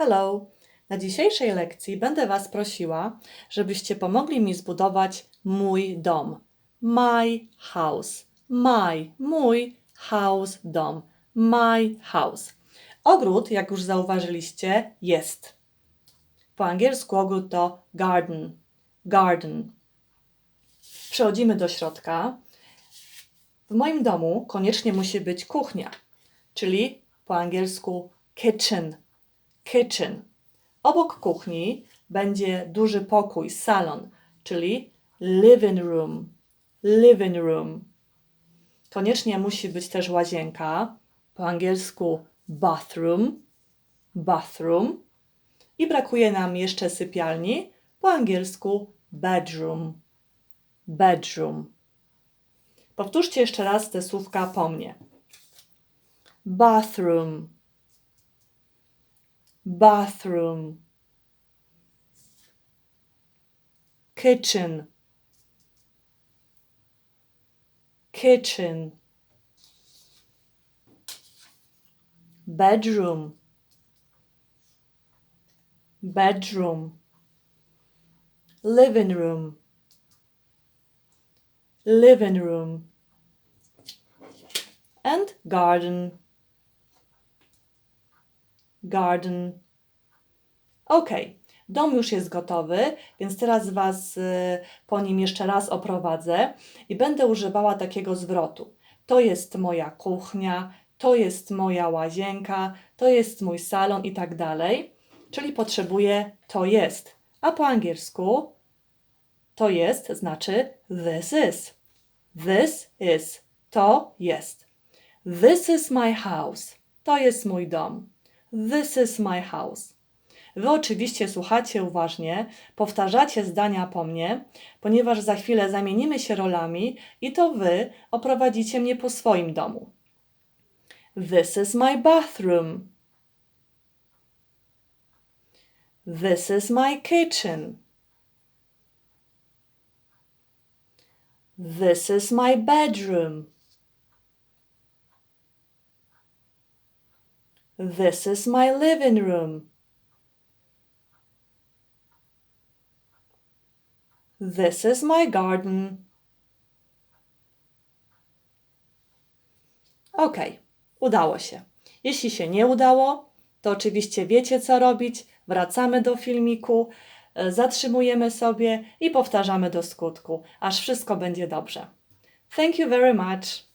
Hello! Na dzisiejszej lekcji będę Was prosiła, żebyście pomogli mi zbudować mój dom. My house. My, mój, house, dom. My house. Ogród, jak już zauważyliście, jest. Po angielsku ogród to garden. Garden. Przechodzimy do środka. W moim domu koniecznie musi być kuchnia, czyli po angielsku kitchen. Kitchen. Obok kuchni będzie duży pokój, salon, czyli living room. Living room. Koniecznie musi być też łazienka, po angielsku bathroom. Bathroom. I brakuje nam jeszcze sypialni, po angielsku bedroom. Bedroom. Powtórzcie jeszcze raz te słówka po mnie. Bathroom. Bathroom. Kitchen. Kitchen. Bedroom. Bedroom. Living room. Living room. And garden. Garden. Ok, dom już jest gotowy, więc teraz Was y, po nim jeszcze raz oprowadzę i będę używała takiego zwrotu. To jest moja kuchnia, to jest moja łazienka, to jest mój salon i tak dalej. Czyli potrzebuję to jest. A po angielsku to jest znaczy this is. This is. To jest. This is my house. To jest mój dom. This is my house. Wy oczywiście słuchacie uważnie, powtarzacie zdania po mnie, ponieważ za chwilę zamienimy się rolami i to wy oprowadzicie mnie po swoim domu. This is my bathroom. This is my kitchen. This is my bedroom. This is my living room. This is my garden. Ok, udało się. Jeśli się nie udało, to oczywiście wiecie co robić. Wracamy do filmiku, e, zatrzymujemy sobie i powtarzamy do skutku, aż wszystko będzie dobrze. Thank you very much.